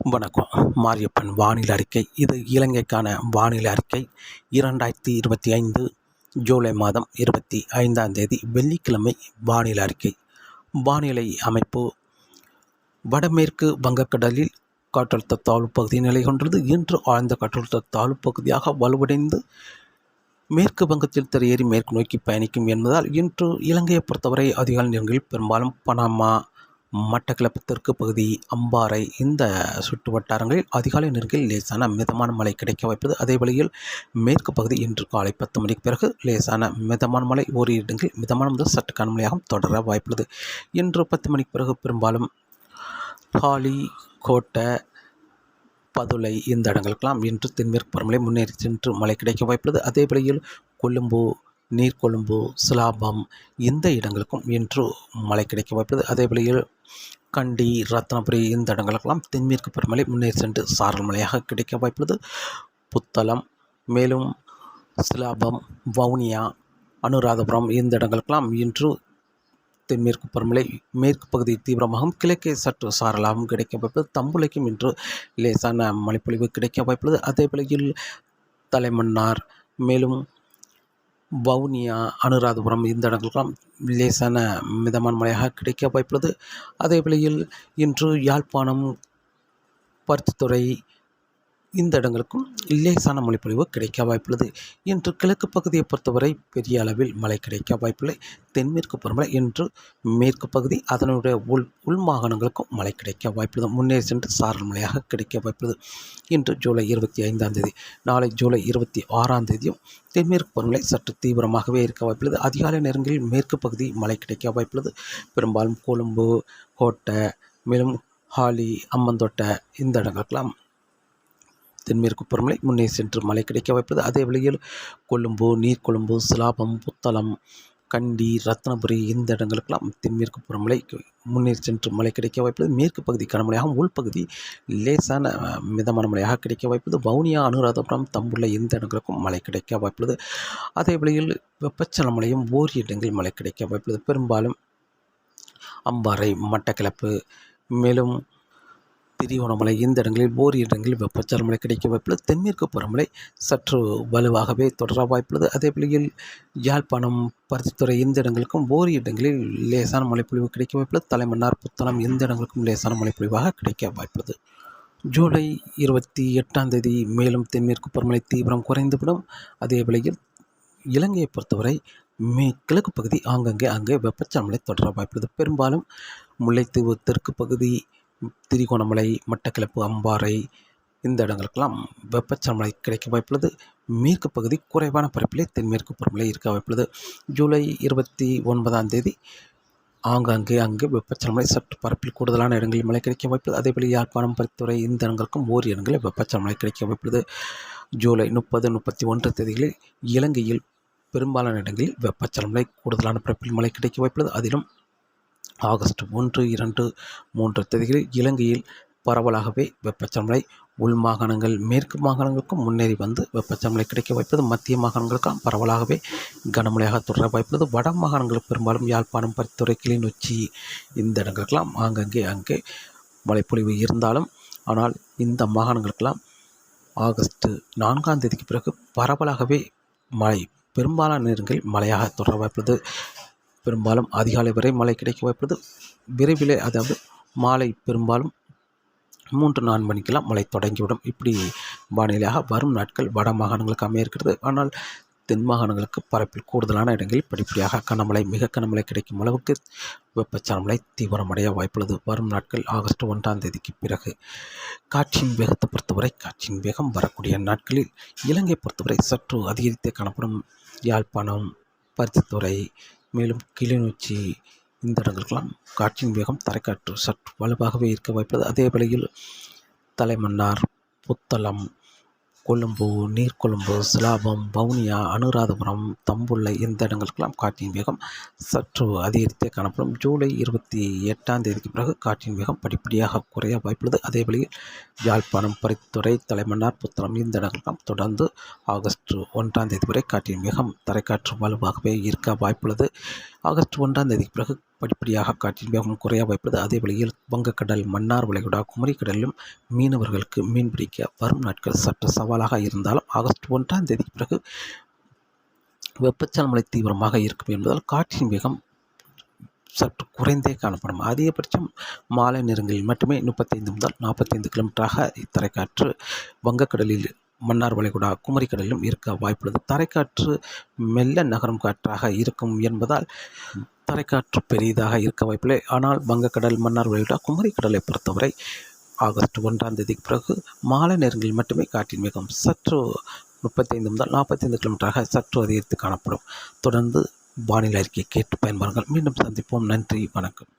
வணக்கம். மாரியப்பன் வானிலை அறிக்கை. இது இலங்கைக்கான வானிலை அறிக்கை. இரண்டாயிரத்தி இருபத்தி ஐந்து ஜூலை மாதம் இருபத்தி ஐந்தாம் தேதி வெள்ளிக்கிழமை வானிலை அறிக்கை. வானிலை அமைப்பு. வடமேற்கு வங்கக்கடலில் காற்றழுத்த தாழ்வு பகுதி நிலை கொண்டது இன்று ஆழ்ந்த காற்றழுத்த தாழ்வு பகுதியாக வலுவடைந்து மேற்கு வங்கத்தில் திரையேறி மேற்கு நோக்கி பயணிக்கும் என்பதால் இன்று இலங்கையை பொறுத்தவரை அதிகாலை நேரங்களில் பெரும்பாலும் பனாமா மட்டக்களப்பு தெற்கு பகுதி அம்பாறை இந்த சுற்று வட்டாரங்களில் அதிகாலை நேரங்களில் லேசான மிதமான மழை கிடைக்க வாய்ப்பது. அதே வழியில் மேற்கு பகுதி இன்று காலை பத்து மணிக்கு பிறகு லேசான மிதமான மழை ஓரி இடங்களில் மிதமான முதல் சற்று கனமழையாகவும் தொடர வாய்ப்புள்ளது. இன்று பத்து மணிக்கு பிறகு பெரும்பாலும் ஹாலி கோட்டை பதுளை இந்த இடங்களுக்கெல்லாம் இன்று தென்மேற்கு பருவமழை முன்னேறி சென்று மழை கிடைக்க வாய்ப்புள்ளது. அதே வழியில் கொழும்பு நீர்கொழும்பு சிலாபம் இந்த இடங்களுக்கும் இன்று மழை கிடைக்க வாய்ப்புள்ளது. அதே வழியில் கண்டி ரத்னபுரி இந்த இடங்களுக்கெல்லாம் தென்மேற்கு பருவமழை முன்னேறி சென்று சாரல் மழையாக கிடைக்க வாய்ப்புள்ளது. புத்தளம் மேலும் சிலாபம் வவுனியா அனுராதபுரம் இந்த இடங்களுக்கெல்லாம் இன்று தென்மேற்கு பருவமழை மேற்கு பகுதி தீவிரமாகவும் கிழக்கே சற்று சாரலாகவும் கிடைக்க வாய்ப்புள்ளது. தம்புளைக்கும் இன்று லேசான மழைப்பொழிவு கிடைக்க வாய்ப்புள்ளது. அதே வேளையில் தலைமன்னார் மேலும் வவுனியா அனுராதபுரம் இந்த இடங்களுக்கெல்லாம் லேசான மிதமான மழையாக கிடைக்க வாய்ப்புள்ளது. அதே வேளையில் இன்று யாழ்ப்பாணம் பருத்தித்துறை இந்த இடங்களுக்கும் லேசான மொழிப்பொழிவு கிடைக்க வாய்ப்புள்ளது. இன்று கிழக்கு பகுதியை பொறுத்தவரை பெரிய அளவில் மழை கிடைக்க வாய்ப்பில்லை தென்மேற்கு பருவமழை இன்று மேற்கு பகுதி அதனுடைய உள் உள் மாகாணங்களுக்கும் மழை கிடைக்க வாய்ப்புள்ளது. முன்னே சென்று சாரல் மழையாக கிடைக்க வாய்ப்புள்ளது. இன்று ஜூலை இருபத்தி ஐந்தாம் தேதி நாளை ஜூலை இருபத்தி ஆறாம் தேதியும் தென்மேற்கு பருவமழை சற்று தீவிரமாகவே இருக்க வாய்ப்புள்ளது. அதிகாலை நேரங்களில் மேற்கு பகுதி மழை கிடைக்க வாய்ப்புள்ளது. பெரும்பாலும் கொழும்பு கோட்டை மேலும் ஹாலி அம்மந்தோட்டை இந்த இடங்களுக்கெல்லாம் தென்மேற்கு பருவமழை முன்னே சென்று மழை கிடைக்க வாய்ப்பது அதே வழியில் கொழும்பு நீர்கொழும்பு சிலாபம் புத்தளம் கண்டி ரத்னபுரி இந்த இடங்களுக்கெல்லாம் தென்மேற்கு பருவமழை முன்னேறி சென்று மழை கிடைக்க வாய்ப்பது மேற்கு பகுதி கனமழையாகவும் உள்பகுதி லேசான மிதமான மழையாக கிடைக்க வாய்ப்பது வவுனியா அனுராதபுரம் தம்புள்ள இந்த இடங்களுக்கும் மழை கிடைக்க வாய்ப்புள்ளது. அதே வேளையில் வெப்பச்சல மழையும் ஓரிரு இடங்களில் மழை கிடைக்க வாய்ப்புள்ளது. பெரும்பாலும் அம்பாறை மட்டக்கிளப்பு மேலும் திரிகோணமலை இந்த இடங்களில் ஓர் இடங்களில் வெப்பச்சார மழை கிடைக்க வாய்ப்புள்ளது. தென்மேற்கு பருவமழை சற்று வலுவாகவே தொடர வாய்ப்புள்ளது. அதே வேளையில் யாழ்ப்பாணம் பருத்தித்துறை இந்த இடங்களுக்கும் ஓர் இடங்களில் லேசான மழைப்பொழிவு கிடைக்க வாய்ப்புள்ளது. தலைமன்னார் புத்தளம் இந்த இடங்களுக்கும் லேசான மழைப்பொழிவாக கிடைக்க வாய்ப்புள்ளது. ஜூலை இருபத்தி எட்டாம் தேதி மேலும் தென்மேற்கு பருவமழை தீவிரம் குறைந்துவிடும். அதே வேளையில் இலங்கையை பொறுத்தவரை மே கிழக்கு பகுதி ஆங்கங்கே அங்கே வெப்பச்சலன தொடர வாய்ப்புள்ளது. பெரும்பாலும் முல்லைத்தீவு தெற்கு பகுதி திரிகோணமலை மட்டக்களப்பு அம்பாறை இந்த இடங்களுக்கெல்லாம் வெப்பச்சலன கிடைக்க வாய்ப்புள்ளது. மேற்கு பகுதி குறைவான பரப்பிலே தென்மேற்கு பருவமழை இருக்க வாய்ப்புள்ளது. ஜூலை இருபத்தி ஒன்பதாம் தேதி ஆங்காங்கே அங்கு வெப்பச்சலமழை சற்று பரப்பில் கூடுதலான இடங்களில் மழை கிடைக்க வாய்ப்புள்ளது. அதேபோல் யாழ்ப்பாணம் பரித்துறை இந்த இடங்களுக்கும் ஓர் இடங்களில் வெப்பச்சலமழை கிடைக்க வாய்ப்புள்ளது. ஜூலை முப்பது முப்பத்தி ஒன்று தேதிகளில் இலங்கையில் பெரும்பாலான இடங்களில் வெப்பச்சலமலை கூடுதலான பரப்பில் மழை கிடைக்க வாய்ப்புள்ளது. அதிலும் ஆகஸ்ட் ஒன்று இரண்டு மூன்று தேதிகளில் இலங்கையில் பரவலாகவே வெப்பச்சமலை உள் மாகாணங்கள் மேற்கு மாகாணங்களுக்கும் முன்னேறி வந்து வெப்பச்சமலை கிடைக்க வாய்ப்பது மத்திய மாகாணங்களுக்கும் பரவலாகவே கனமழையாக தொடர வாய்ப்பது வட மாகாணங்களுக்கு பெரும்பாலும் யாழ்ப்பாணம் பரித்துறை கிளிநொச்சி இந்த இடங்களுக்கெல்லாம் ஆங்கங்கே அங்கே மழைப்பொழிவு இருந்தாலும் ஆனால் இந்த மாகாணங்களுக்கெல்லாம் ஆகஸ்ட் நான்காம் தேதிக்கு பிறகு பரவலாகவே மழை. பெரும்பாலான நேரங்களில் மழையாக தொடர வாய்ப்புள்ளது. பெரும்பாலும் அதிகாலை வரை மழை கிடைக்க வாய்ப்புள்ளது. விரைவிலே அதாவது மாலை பெரும்பாலும் மூன்று நான்கு மணிக்கெல்லாம் மழை தொடங்கிவிடும். இப்படி வானிலையாக வரும் நாட்கள் வட மாகாணங்களுக்கு அமைய இருக்கிறது. ஆனால் தென் மாகாணங்களுக்கு பரப்பில் கூடுதலான இடங்களில் படிப்படியாக கனமழை மிக கனமழை கிடைக்கும் அளவுக்கு வெப்பச்சலமழை தீவிரமடைய வாய்ப்புள்ளது. வரும் நாட்கள் ஆகஸ்ட் ஒன்றாம் தேதிக்கு பிறகு. காற்றின் வேகத்தை பொறுத்தவரை காற்றின் வேகம் வரக்கூடிய நாட்களில் இலங்கை பொறுத்தவரை சற்று அதிகரித்தே காணப்படும். யாழ்ப்பாணம் பருத்தித்துறை மேலும் கிளிநொச்சி இந்த இடங்களுக்கெல்லாம் காற்றின் வேகம் தரைக்காற்று சற்று வலுவாகவே இருக்க வாய்ப்புள்ளது. அதே வேளையில் தலைமன்னார் புத்தளம் கொழும்பு நீர்கொழும்பு சிலாபம் வவுனியா அனுராதபுரம் தம்புள்ளை இந்த இடங்களுக்கெல்லாம் காற்றின் வேகம் சற்று அதிகரித்தே காணப்படும். ஜூலை இருபத்தி எட்டாம் தேதிக்கு பிறகு காற்றின் வேகம் படிப்படியாக குறைய வாய்ப்புள்ளது. அதே வழியில் யாழ்ப்பாணம் பரித்துறை தலைமன்னார் புத்தளம் இந்த இடங்களுக்கெல்லாம் தொடர்ந்து ஆகஸ்ட் ஒன்றாம் தேதி வரை காற்றின் வேகம் தரைக்காற்று வலுவாகவே இருக்க வாய்ப்புள்ளது. ஆகஸ்ட் ஒன்றாம் தேதிக்கு பிறகு படிப்படியாக காற்றின் வேகம் குறைய வாய்ப்பது அதே வழியில் வங்கக்கடல் மன்னார் வளைகுடா குமரிக்கடலிலும் மீனவர்களுக்கு மீன்பிடிக்க வரும் நாட்கள் சற்று சவாலாக இருந்தாலும் ஆகஸ்ட் ஒன்றாம் தேதிக்கு பிறகு வெப்பச்சலன மழை தீவிரமாக இருக்கும் என்பதால் காற்றின் வேகம் சற்று குறைந்தே காணப்படும். அதிகபட்சம் மாலை நேரங்களில் மட்டுமே முப்பத்தைந்து முதல் நாற்பத்தைந்து கிலோமீட்டராக இத்தரைக்காற்று வங்கக்கடலில் மன்னார் வளைகுடா குமரிக்கடலிலும் இருக்க வாய்ப்புள்ளது. தரைக்காற்று மெல்ல நகரும் காற்றாக இருக்கும் என்பதால் தரைக்காற்று பெரிதாக இருக்க வாய்ப்பில்லை. ஆனால் வங்கக்கடல் மன்னார் வளைகுடா குமரிக்கடலை பொறுத்தவரை ஆகஸ்ட் ஒன்றாம் தேதிக்கு பிறகு மாலை நேரங்களில் மட்டுமே காற்றின் வேகம் சற்று முப்பத்தைந்து முதல் நாற்பத்தைந்து கிலோமீட்டராக சற்று அதிகரித்து காணப்படும். தொடர்ந்து வானிலை அறிக்கை கேட்டு பயன்பெறுங்கள் மீண்டும் சந்திப்போம். நன்றி. வணக்கம்.